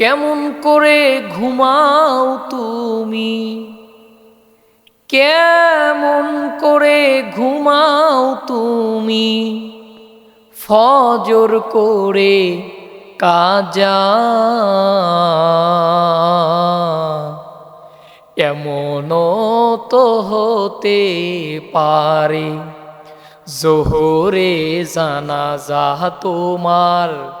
কেমন করে ঘুমাও তুমি? কেমন করে ঘুমাও তুমি? ফজর করে কাজা। এমনও তো হতে পারে, জোহরে জানা জানাজা তোমার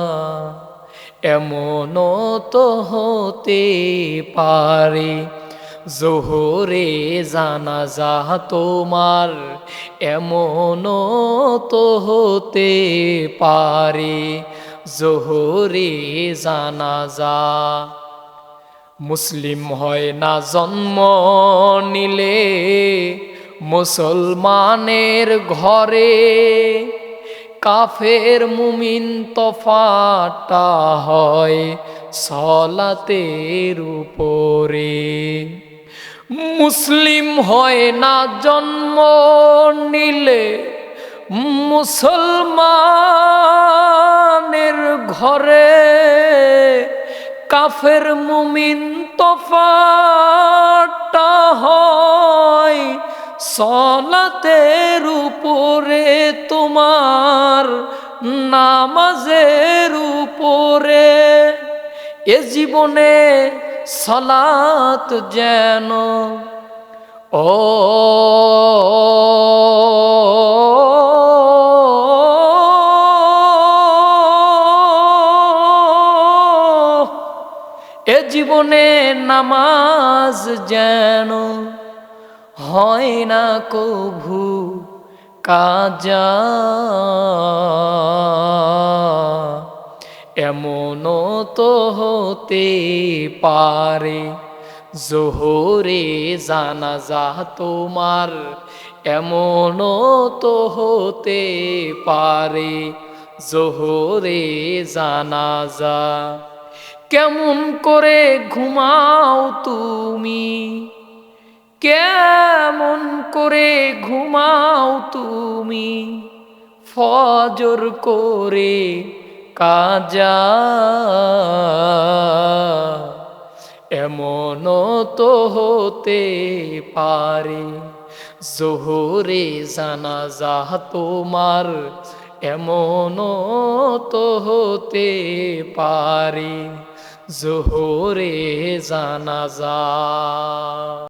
এমনও তো হতে পারে। জোহরে জানাজা তোমার এমন তো হতে পারে। জোহরে জানাজা মুসলিম হয় না জন্ম নিলে, মুসলমানের ঘরে কাফের মুমিন তফাটা হয় সলাতের উপরে। মুসলিম হয় না জন্ম নিলে মুসলমানের ঘরে। কাফের মুমিন তফাটা সলাতের উপরে তোমার নামাজের উপরে। এ জীবনে সলাত যেন ও এ জীবনে নামাজ যেন হয় না কভু কাজা। এমনও তো হতে পারে জোহরে জানাজা তোমার। এমনও তো হতে পারে জোহরে জানাজা। কেমন করে ঘুমাও তুমি? কেমন করে ঘুমাও তুমি, ফজর করে কাজা। এমন তো হতে পারে, জোহরে জানাজা তোমার এমন তো হতে পারে, জোহরে জানাজা।